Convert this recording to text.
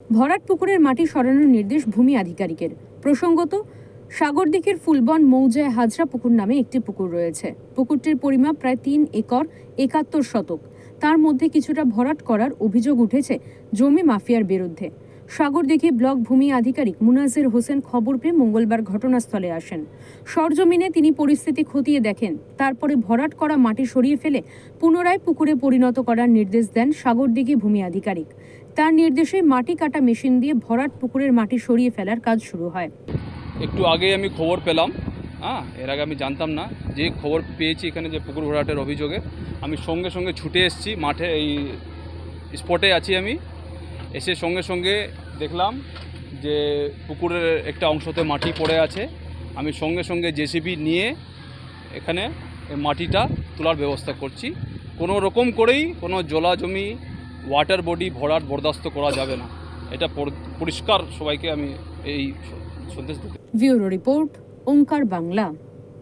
ভরাট পুকুরের মাটি সরানোর নির্দেশ ভূমি আধিকারিকের। প্রসঙ্গত, সাগরদিঘির ফুলবন মৌজায় হাজরা পুকুর নামে একটি পুকুর রয়েছে। পুকুরটির পরিমাপ প্রায় তিন একর, একাত্তর শতক। তার মধ্যে কিছুটা ভরাট করার অভিযোগ উঠেছে জমি মাফিয়ার বিরুদ্ধে। সাগরদিঘি ব্লক ভূমি আধিকারিক মুনাজির হোসেন খবর পেয়ে মঙ্গলবার ঘটনাস্থলে আসেন। সরজমিনে তিনি পরিস্থিতি খতিয়ে দেখেন। তারপরে ভরাট করা মাটি সরিয়ে ফেলে পুনরায় পুকুরে পরিণত করার নির্দেশ দেন সাগরদিঘি ভূমি আধিকারিক। তার নির্দেশে মাটি কাটা মেশিন দিয়ে ভরাট পুকুরের মাটি সরিয়ে ফেলার কাজ শুরু হয়। একটু আগে আমি খবর পেলাম। হ্যাঁ এর আগে আমি জানতাম না। যে খবর পেয়েছি এখানে যে পুকুর ভরাটের অভিযোগে, আমি সঙ্গে সঙ্গে ছুটে এসেছি মাঠে, এই স্পটে আছি আমি। এসে সঙ্গে সঙ্গে দেখলাম যে পুকুরের একটা অংশতে মাটি পড়ে আছে। আমি সঙ্গে সঙ্গে জেসিবি নিয়ে এখানে মাটিটা তোলার ব্যবস্থা করছি। কোনো রকম করেই কোনো জলা জমি ওয়াটার বডি ভরাট বরদাস্ত করা যাবে না। এটা পরিষ্কার সবাইকে আমি এই সন্দেশ দিতে ব্যুরো রিপোর্ট, ওঙ্কার বাংলা।